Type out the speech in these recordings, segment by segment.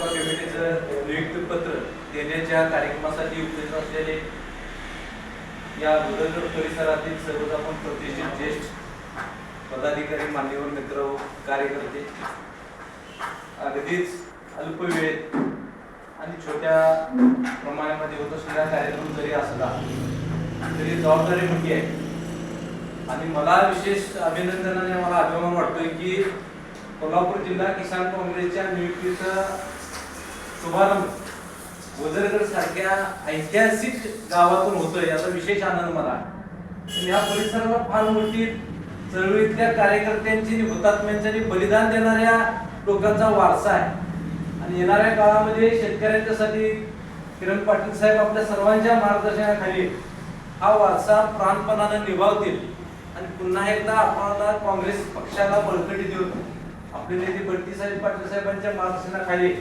लोकसभा कमिटीचं नियुक्ती पत्र देण्याच्या कार्यक्रमासाठी उपस्थित असलेले या बुदरगड परिसरातील सर्वच आपण प्रतिष्ठित ज्येष्ठ पदाधिकारी मान्यवर मित्र व कार्यकर्ते. अगदीच अल्प वेळेत आणि छोट्या प्रमाणामध्ये होत असलेला कार्यक्रम जरी असला तरी जबाबदारी मोठी आहे. आणि मला विशेष अभिनंदनाने मला अभिमान वाटतोय की कोल्हापूर जिल्हा किसान काँग्रेसच्या नियुक्तीचा शुभारंभ वजरगड सारख्या ऐतिहासिक गावातून होतोय याचा विशेष आनंद मला या परिसराला फार मोठी चळवळीतल्या कार्यकर्त्यांची आणि हुतात्म्यांची आणि बलिदान देणाऱ्या लोकांचा वारसा आहे. आणि येणाऱ्या काळामध्ये शेतकऱ्यांच्यासाठी किरण पाटील साहेब आपल्या सर्वांच्या मार्गदर्शनाखाली हा वारसा प्राणपणाने निभावतील आणि पुन्हा एकदा आपल्याला काँग्रेस पक्षाला बळकटी देऊन आपले नेते बंटी साहेब पाटील साहेबांच्या मार्गदर्शनाखाली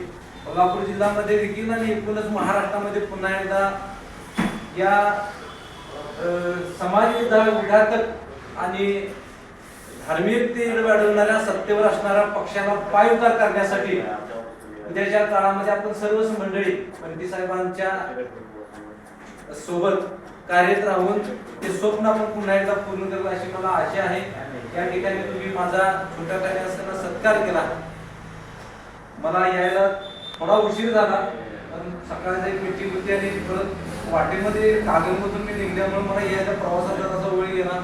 कोल्हापूर जिल्ह्यामध्ये देखील आणि एकूणच महाराष्ट्रामध्ये पुन्हा एकदा या समाज विघातक आणि धार्मिक वाढवणाऱ्या सत्तेवर असणाऱ्या पक्षाला पायउतार करण्यासाठी उद्याच्या काळामध्ये आपण सर्वच मंडळी पंडित साहेबांच्या सोबत कार्यरत राहून ते स्वप्न आपण पुन्हा एकदा पूर्ण करू अशी मला आशा आहे. या ठिकाणी तुम्ही माझा छोट्या कार्य असताना सत्कार केला. मला यायला थोडा उशीर झाला पण सकाळची एक मिटिंग होती आणि परत वाटेमध्ये कागलमधून मी निघल्यामुळे मला यायला प्रवासाचा जरासा वेळ गेला.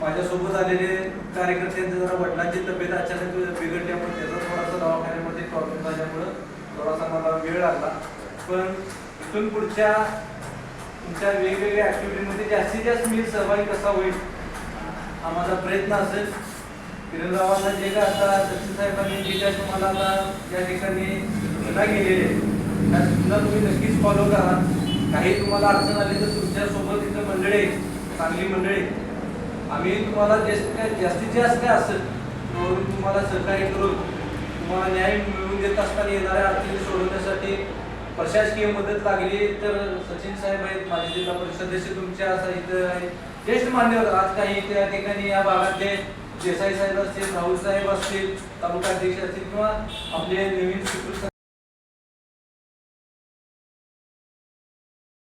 माझ्यासोबत आलेले कार्यकर्त्यांचे जरा वडिलांची तब्येत अचानक बिघडल्यामुळे त्याचा थोडासा दवाखान्यामध्ये प्रॉब्लेम झाल्यामुळं थोडासा मला वेळ लागला. पण इथून पुढच्या तुमच्या वेगवेगळ्या ॲक्टिव्हिटीमध्ये जास्तीत जास्त मी सहभागी कसा होईल हा माझा प्रयत्न असेल. किरणरावांना जे काय आता सचिन साहेबांनी जे काय तुम्हाला आता या ठिकाणी सूचना गेलेले त्या सूचना तुम्ही नक्कीच फॉलो करा. काही तुम्हाला अडचण आली तर तुमच्यासोबत इथं मंडळी चांगली मंडळी आम्ही तुम्हाला जास्त जास्तीत जास्त काय असेल तेवढं तुम्हाला सहकार्य करून तुम्हाला न्याय मिळवून देत असताना येणाऱ्या अडचणी सोडवण्यासाठी प्रशासकीय मदत लागली तर सचिन साहेब आहेत माझे जिल्हा परिषदेचे सदस्य तुमच्या असं इथं आहे. ज्येष्ठ मान्यवर आज काही त्या ठिकाणी या भागातले देसाई साहेब असतील राहुल साहेब असतील तालुका अध्यक्ष असतील किंवा आपले नवीन सुकृत